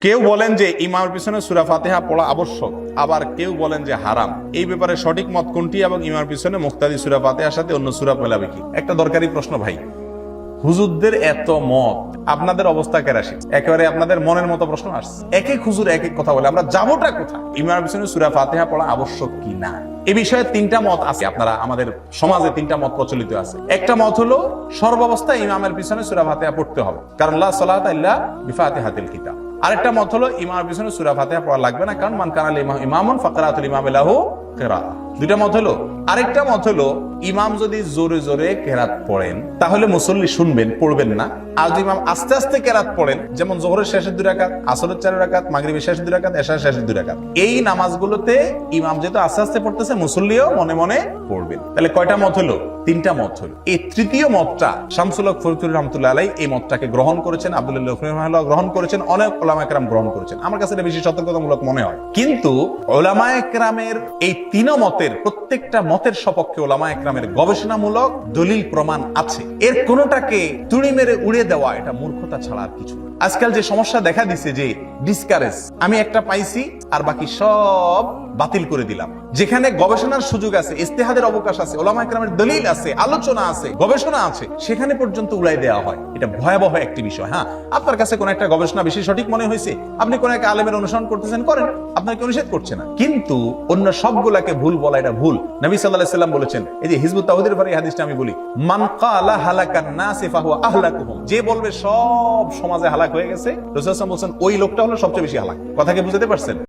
কেউ বলেন যে ইমামের পিছনে সুরা ফাতেহা পড়া আবশ্যক, আবার কেউ বলেন যে হারাম। এই ব্যাপারে সঠিক মত কোনটি এবং ইমামের পিছনে মুক্তাদি সুরা ফাতেহার সাথে অন্য সুরা মেলাবে কি? একটা দরকারি প্রশ্ন ভাই। হুজুরদের এত মত, আপনাদের অবস্থা কেরাসি একেবারে আপনাদের মনের মতো প্রশ্ন আসছে। এক এক হুজুর এক এক কথা বলে, আমরা যাবোটা কোথায়? ইমামের পিছনে সুরা ফাতেহা পড়া আবশ্যক কি না? এ বিষয়ে তিনটা মত আছে। আপনারা, আমাদের সমাজে তিনটা মত প্রচলিত আছে। একটা মত হলো, সর্বাবস্থায় ইমামের পিছনে সুরা ফাতেহা পড়তে হবে। কারণ লা সালাত ইল্লা বিফাতিহাতিল কিতাব। আরেকটা মত হলো পিছনে সুরা ফাতে পড়া লাগবে না, কারণ মান কানাল ইমাম ইমামুন ফাকরাতুল ইমাম লাহু দুইটা মত হলো। আরেকটা মত হলো, ইমাম যদি জোরে জোরে কেরাত পড়েন, তাহলে মুসল্লি শুনবেন, পড়বেন না। আর যদি ইমাম আস্তে আস্তে কেরাত পড়েন, যেমন জোহরের শেষের দুই রাকাত, আসরের চার রাকাত, মাগরিবের শেষের দুই রাকাত, এশার শেষের দুই রাকাত, এই নামাজগুলোতে ইমাম যেহেতু আস্তে আস্তে পড়তেছে, মুসল্লিও মনে মনে পড়বেন। তাহলে কয়টা মত হলো? তিনটা মত হলো। এই তৃতীয় মতটা, শামসুল হক ফরিদুর রহমতুল্লাহ আলাই এই মতটাকে গ্রহণ করেছেন, আব্দুল্লাহ রহমানুল্লাহ গ্রহণ করেছেন, অনেক ওলামা একরাম গ্রহণ করেছেন। আমার কাছে এটা বেশি সতর্কতামূলক মনে হয়। কিন্তু ওলামা একরামের এই তিন মতের প্রত্যেকটা মতের সপক্ষে ওলামা একরামের গবেষণামূলক দলিল প্রমাণ আছে। এর কোনোটাকে তুড়ি মেরে উড়ে দেওয়া এটা মূর্খতা ছাড়া আর কিছু আজকাল যে সমস্যা দেখা দিছে যে ডিসকারেজ আমি একটা পাইছি, আর বাকি সব বাতিল করে দিলাম। যেখানে গবেষণার সুযোগ আছে, ইস্তেহাদের অবকাশ আছে, ওলামা একরামের দলিল আছে, আলোচনা আছে, গবেষণা আছে, সেখানে পর্যন্ত উড়াই দেওয়া হয়। এটা ভয়াবহ একটি বিষয় হ্যাঁ? আপনার কাছে কোন একটা গবেষণা বেশি সঠিক মনে হয়েছে? আপনি কোন একটা আলেমের অনুসরণ করতেছেন, করেন। আপনাকে কেউ নিষেধ করছে না। কিন্তু অন্য সবগুলাকে ভুল বলা এটা ভুল। নবী সাল্লাহ সাল্লাম বলেছেন, এই যে হিজবুত তাহদের পরে হাদিসটা আমি বলি মানকা আলা হালাকা না সেফা হুয়া আহলাকুহুম। যে বলবে সব সমাজে হালাক হয়ে গেছে ওয়াসাল্লাম বলছেন, ওই লোকটা হলো সবচেয়ে বেশি হালাক। কথা কি বুঝতে পারছেন?